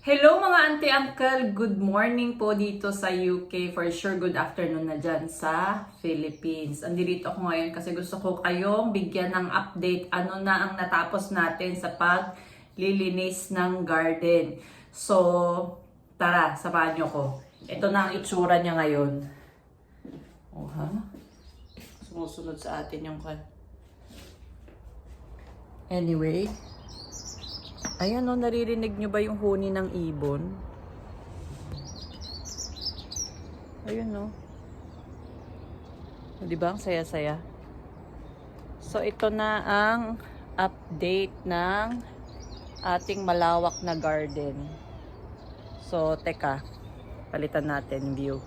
Hello mga auntie uncle, good morning po dito sa UK. For sure, good afternoon na dyan sa Philippines. Andito ako ngayon kasi gusto ko kayong bigyan ng update ano na ang natapos natin sa paglilinis ng garden. So, tara, samahan nyo ko. Ito na ang itsura niya ngayon. Oh, ha? Sumusunod sa atin yung kan. Anyway, Ayan o, naririnig nyo ba yung huni ng ibon? Ayun o. O, diba? Ang saya-saya. So, ito na ang update ng ating malawak na garden. So, teka. Palitan natin view.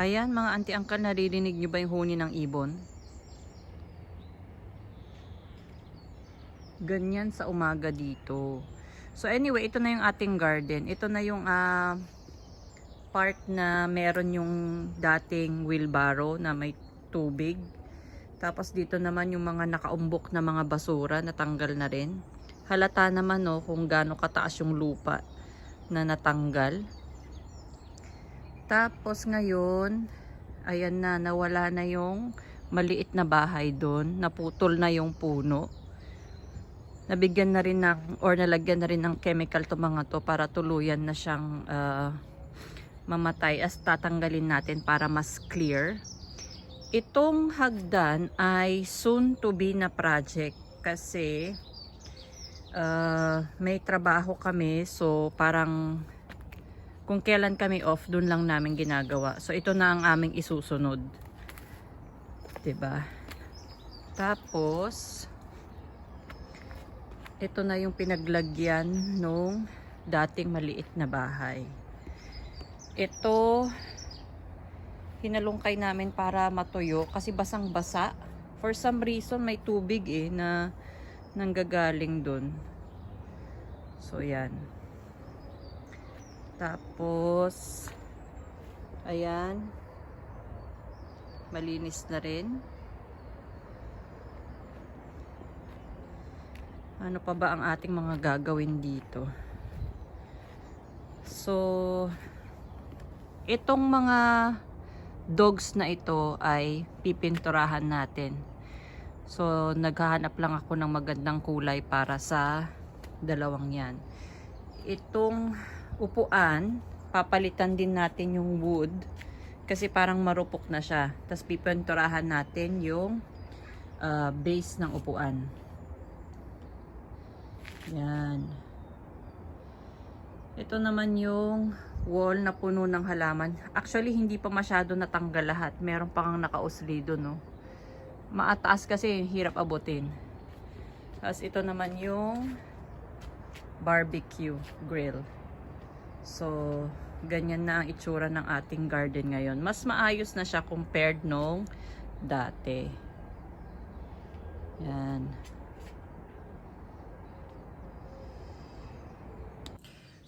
Ayan, mga auntie-uncle, naririnig nyo ba yung huni ng ibon? Ganyan sa umaga dito. So anyway, ito na yung ating garden. Ito na yung ah, part na meron yung dating wheelbarrow na may tubig. Tapos dito naman yung mga nakaumbok na mga basura natanggal na rin. Halata naman no kung gaano kataas yung lupa na natanggal. Tapos ngayon, ayan na, nawala na yung maliit na bahay doon. Naputol na yung puno nabigyan na rin ng or nalagyan na rin ng chemical to mga to para tuluyan na siyang uh, mamatay as tatanggalin natin para mas clear. Itong hagdan ay soon to be na project kasi uh, may trabaho kami so parang kung kailan kami off dun lang namin ginagawa. So ito na ang aming isusunod. ba? Tapos ito na yung pinaglagyan nung dating maliit na bahay. Ito, hinalungkay namin para matuyo kasi basang-basa. For some reason, may tubig eh na nanggagaling dun. So, yan. Tapos, ayan. Malinis na rin. Ano pa ba ang ating mga gagawin dito? So itong mga dogs na ito ay pipinturahan natin. So naghahanap lang ako ng magandang kulay para sa dalawang yan. Itong upuan papalitan din natin yung wood kasi parang marupok na siya. Tapos pipinturahan natin yung uh, base ng upuan yan. Ito naman yung wall na puno ng halaman. Actually, hindi pa masyado natanggal lahat. Meron pa kang nakauslido, no? Maataas kasi, hirap abutin. Tapos ito naman yung barbecue grill. So, ganyan na ang itsura ng ating garden ngayon. Mas maayos na siya compared nung dati. Yan.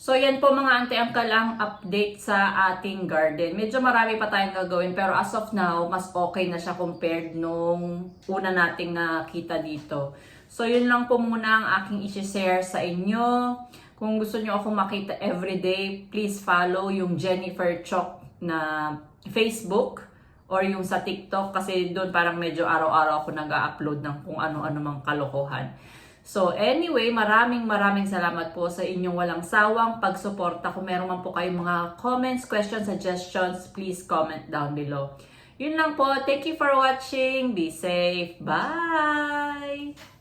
So yan po mga ante ang kalang update sa ating garden. Medyo marami pa tayong gagawin pero as of now, mas okay na siya compared nung una nating nakita dito. So yun lang po muna ang aking i-share sa inyo. Kung gusto nyo ako makita everyday, please follow yung Jennifer Chok na Facebook or yung sa TikTok kasi doon parang medyo araw-araw ako nag-upload ng kung ano-ano mang kalokohan. So anyway, maraming maraming salamat po sa inyong walang sawang pagsuporta. Kung meron man po kayong mga comments, questions, suggestions, please comment down below. Yun lang po. Thank you for watching. Be safe. Bye!